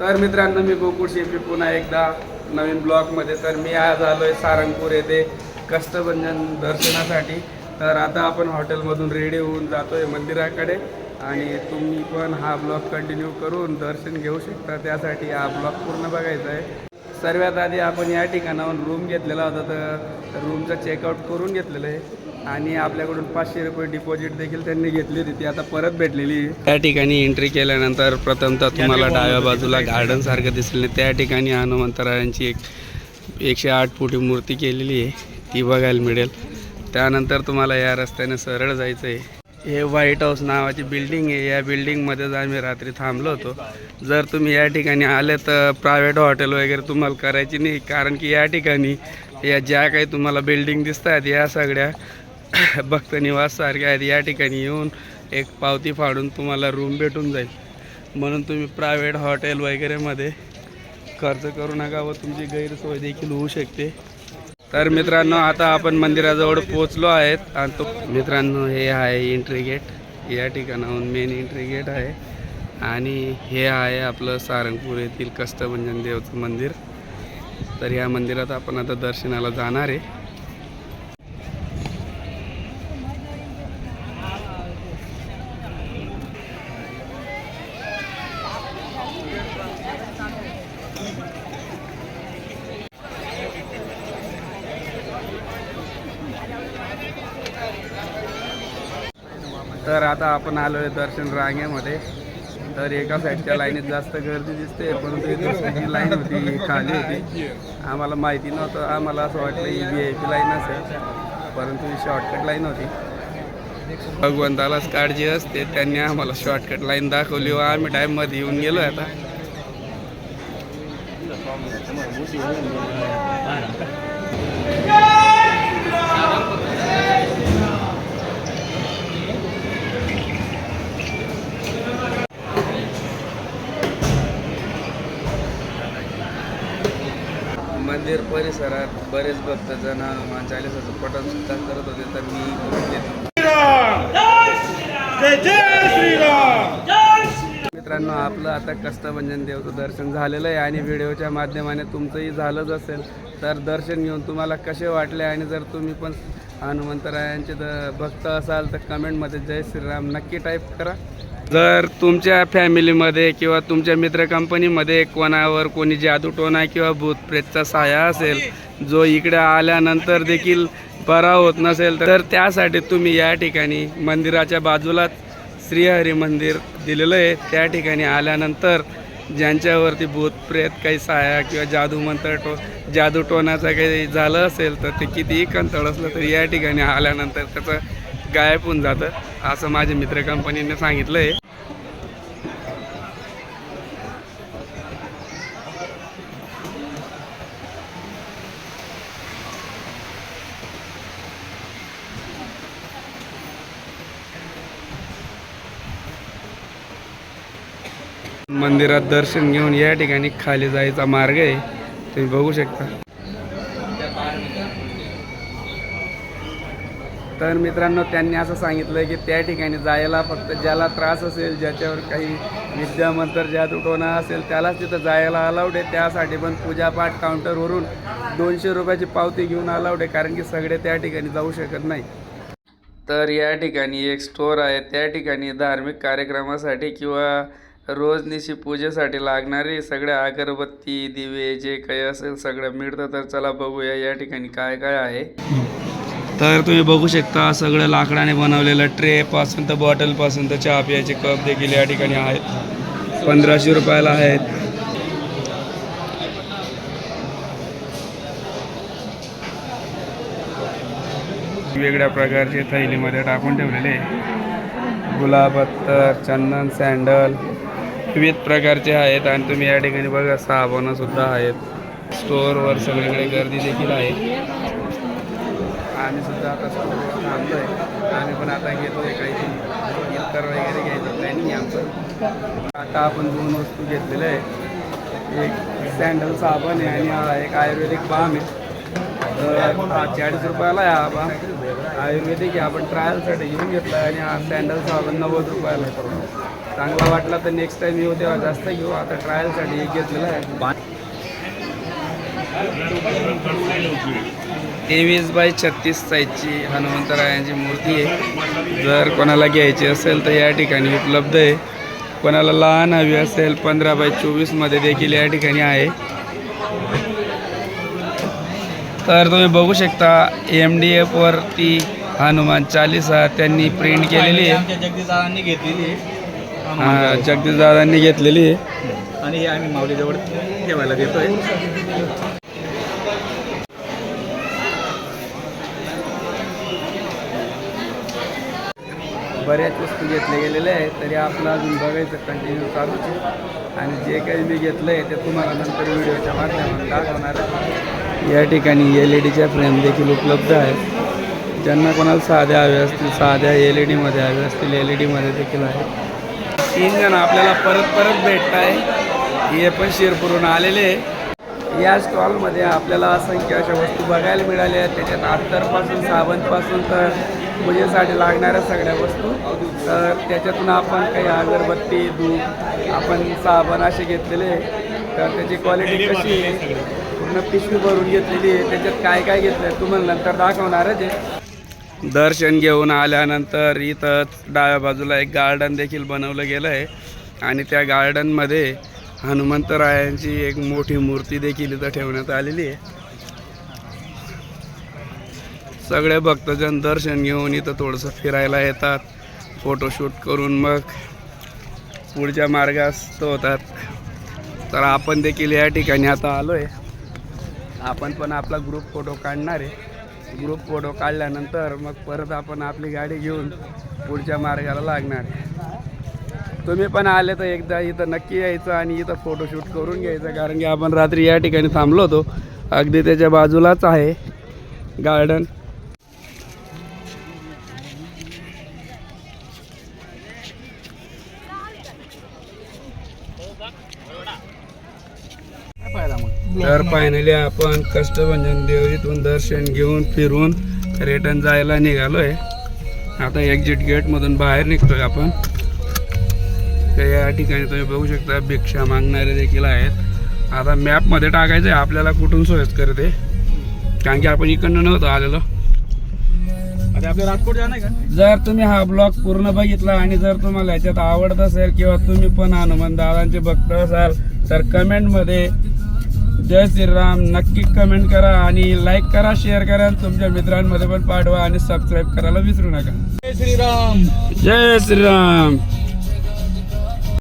तर मित्रांनो मी गोकुळ शेपी पुन्हा एकदा नवीन ब्लॉगमध्ये. तर मी आज आलो आहे सारंगपूर येथे कष्टभंजन दर्शनासाठी. तर आता आपण हॉटेलमधून रेडी होऊन जातो आहे मंदिराकडे. आणि तुम्ही पण हा ब्लॉग कंटिन्यू करून दर्शन घेऊ शकता. त्यासाठी हा ब्लॉग पूर्ण बघायचा आहे. सर्वात आधी आपण या ठिकाणाहून रूम घेतलेला होता तर रूमचं चेकआउट करून घेतलेलं आहे. आणि आपल्याकडून पाचशे रुपये डिपॉझिट देखील त्यांनी घेतली होती. ती आता परत भेटलेली. आहे त्या ठिकाणी एंट्री केल्यानंतर प्रथमतः तुम्हाला डाव्या बाजूला गार्डन सारखं दिसले. त्या ठिकाणी हनुमंतरायांची एक एकशे आठ फुटी मूर्ती केलेली आहे. ती बघायला मिळेल. त्यानंतर तुम्हाला या रस्त्याने सरळ जायचं आहे हे व्हाईट हाऊस नावाची बिल्डिंग आहे. या बिल्डिंगमध्येच आम्ही रात्री थांबलो होतो. जर तुम्ही या ठिकाणी आले तर प्रायव्हेट हॉटेल वगैरे तुम्हाला करायची नाही. कारण की या ठिकाणी या ज्या काही तुम्हाला बिल्डिंग दिसत आहेत या सगळ्या भक्तनिवाससारखे आहेत. या ठिकाणी येऊन एक पावती फाडून तुम्हाला रूम भेटून जाईल. म्हणून तुम्ही प्रायव्हेट हॉटेल वगैरेमध्ये खर्च करू नका व तुमची गैरसोय देखील होऊ शकते. तर मित्रांनो आता आपण मंदिराजवळ पोचलो आहेत. आणि तो मित्रांनो हे आहे एंट्री गेट या ठिकाणाहून मेन एंट्री गेट आहे. आणि हे आहे आपलं सारंगपूर येथील कष्टभंजन देवचं मंदिर. तर या मंदिरात आपण आता दर्शनाला जाणार आहे. तर आता आपण आलो आहे दर्शन रांगेमध्ये. तर एका साईडच्या लाईनीत जास्त गर्दी दिसते परंतु ही दुसरी लाईन होती खाली होती. आम्हाला माहिती नव्हतं आम्हाला असं वाटलं ही व्ही आय पी लाईन असेल परंतु ही शॉर्टकट लाईन होती. भगवंतालाच काळजी असते त्यांनी आम्हाला शॉर्टकट लाईन दाखवली. व आम्ही टाईममध्ये येऊन गेलो आता. मंदिर परिसरात बरेच भक्तजण हनुमान चालिसाचं पठण सुद्धा करत होते तर मी मित्रांनो आपलं आता कष्टभंजन देवचं दर्शन झालेलं आहे आणि व्हिडिओच्या माध्यमाने तुमचंही झालंच असेल तर दर्शन घेऊन तुम्हाला कसे वाटले आणि जर तुम्ही पण हनुमंतरायांचे भक्त असाल तर कमेंटमध्ये जय श्रीराम नक्की टाईप करा. जर तुमच्या फॅमिलीमध्ये किंवा तुमच्या मित्र कंपनीमध्ये कोणावर कोणी जादूटोणा किंवा भूत प्रेतचा साया असेल जो इकडे आल्यानंतर देखील बरा होत नसेल तर त्यासाठी तुम्ही या ठिकाणी मंदिराच्या बाजूलाच श्रीहरी मंदिर दिलेलं आहे. त्या ठिकाणी आल्यानंतर ज्यांच्यावरती भूत प्रेत काही साया किंवा जादू मंत्र टो जादूटोणाचा काही झालं असेल तर ते कितीही कंतळ असलं तरी या ठिकाणी आल्यानंतर त्याचं गायब होऊन जातं. असं माझ्या मित्र कंपनीने सांगितलं आहे मंदिरात दर्शन घेऊन या ठिकाणी खाली जायचा मार्ग आहे. तुम्ही बघू शकता. तर मित्रांनो त्यांनी असं सांगितलं की त्या ठिकाणी जायला फक्त ज्याला त्रास असेल ज्याच्यावर काही विद्यामंतर जादूटोणा असेल त्यालाच तिथं जायला अलाउड आहे. त्यासाठी पण पूजापाठ काउंटरवरून दोनशे रुपयाची पावती घेऊन अलाउड आहे कारण की सगळे त्या ठिकाणी जाऊ शकत नाही. तर या ठिकाणी एक स्टोअर आहे. त्या ठिकाणी धार्मिक कार्यक्रमासाठी किंवा रोजनिशी पूजेसाठी लागणारे सगळ्या अगरबत्ती दिवे जे काही असेल सगळं मिळतं तर चला बघूया या ठिकाणी काय काय आहे तर तुम्ही बघू शकता सगळं लाकडाने बनवलेलं ट्रेपासून तर बॉटलपासून तर चहा प्यायचे कप देखील या ठिकाणी आहेत. पंधराशे रुपयाला आहेत. वेगवेगळ्या प्रकारचे थैलीमध्ये टाकून ठेवलेले गुलाब अत्तर चंदन सँडल विविध प्रकारचे आहेत आणि तुम्ही या ठिकाणी बघा साबणं सुद्धा आहेत स्टोअरवर सगळीकडे गर्दी देखील आहे. आम्ही सुद्धा आता स्टोअरवर थांबलो आहे आम्ही पण आता घेतो आहे काही इतर वगैरे घ्यायचं प्लॅनिंग आहे आमचं. आता आपण दोन वस्तू घेतलेल्या आहे एक सँडल साबण आहे आणि हा एक आयुर्वेदिक बाम आहे. हा चाळीस रुपयाला आहे हा बा आयुर्वेदिक आहे. आपण ट्रायलसाठी घेऊन घेतला आणि हा सँडल साबण नव्वद रुपयाला आहे. चांगला वाटला तर नेक्स्ट टाइम येऊ तेव्हा जास्त घेऊ. आता ट्रायलसाठी एक घेतलेला आहे. तेवीस बाय छत्तीस साईजची हनुमंतरायांची मूर्ती आहे. जर कोणाला घ्यायची असेल तर या ठिकाणी उपलब्ध आहे. कोणाला लहान हवी असेल पंधरा बाय चोवीसमध्ये देखील या ठिकाणी आहे. तर तुम्ही बघू शकता एम डी एफवरती हनुमान चालीसा त्यांनी प्रिंट केलेली आहे. जगदीशदादांनी घेतलेली आहे. हा, जगदीश दादांनी घेतलेली आहे. आणि हे आम्ही माऊलीजवळ ठेवायला देतोय. बऱ्याच वस्तू घेतल्या गेलेल्या आहेत तरी आपलं अजून बघायचं कंटिन्यू चालूच आहे. आणि जे काही मी घेतलं आहे ते तुम्हाला नंतर व्हिडिओच्या माध्यमातून दाखवणार आहे. या ठिकाणी एल ई डीच्या फ्रेम देखील उपलब्ध आहेत. ज्यांना कोणाला साध्या हव्या असतील साध्या एल ई डीमध्ये हव्या असतील एल ई डीमध्ये देखील आहेत. तीन जण आपल्याला परत परत भेटत आहे हे पण शिरपुरून आलेले आहे. या स्टॉलमध्ये आपल्याला असंख्य अशा वस्तू बघायला मिळाल्या आहेत. त्याच्यात अत्तरपासून साबणपासून तर पूजेसाठी लागणाऱ्या सगळ्या वस्तू. तर त्याच्यातून आपण काही अगरबत्ती दूध आपण साबण असे घेतलेले. तर त्याची क्वालिटी कशी आहे? पूर्ण पिशवी भरून घेतलेली आहे. त्याच्यात काय काय घेतलं आहे तुम्हाला नंतर दाखवणारच आहे. दर्शन घेऊन आल्यानंतर इथं डाव्या बाजूला एक गार्डन देखील बनवलं गेलं आहे आणि त्या गार्डनमध्ये हनुमंतरायांची एक मोठी मूर्ती देखील इथं ठेवण्यात आलेली आहे. सगळे भक्तजन दर्शन घेऊन इथं थोडंसं फिरायला येतात. फोटोशूट करून मग पुढच्या मार्गास्त होतात तर आपण देखील या ठिकाणी आता आलो आहे आपण पण आपला ग्रुप फोटो काढणार आहे. ग्रुप फोटो काढल्यानंतर मग परत आपण आपली गाडी घेऊन पुढच्या मार्गाला लागणार आहे. तुम्ही पण आले तर एकदा इथं नक्की यायचं आणि इथं फोटोशूट करून घ्यायचं. कारण की आपण रात्री या ठिकाणी थांबलो होतो. अगदी त्याच्या बाजूलाच आहे गार्डन तर फायनली आपण कष्टभंजन देवीतून दर्शन घेऊन फिरून रिटर्न जायला निघालोय. आता एक्झिट गेटमधून बाहेर निघतोय आपण. तर या ठिकाणी तुम्ही बघू शकता भिक्षा मागणारे देखील आहेत. आता मॅपमध्ये टाकायचं आहे आपल्याला कुठून सोयस्कर ते. कारण की आपण इकडनं नव्हतं आलेलो. जर तुम्ही हा ब्लॉग पूर्ण बघितला आणि जर तुम्हाला याच्यात आवडत असेल किंवा तुम्ही पण हनुमान दादांचे भक्त असाल तर कमेंटमध्ये जय श्रीराम नक्की कमेंट करा आणि लाईक करा शेअर करा तुमच्या मित्रांमध्ये पण पाठवा आणि सबस्क्राईब करायला विसरू नका. जय श्रीराम. जय श्रीराम.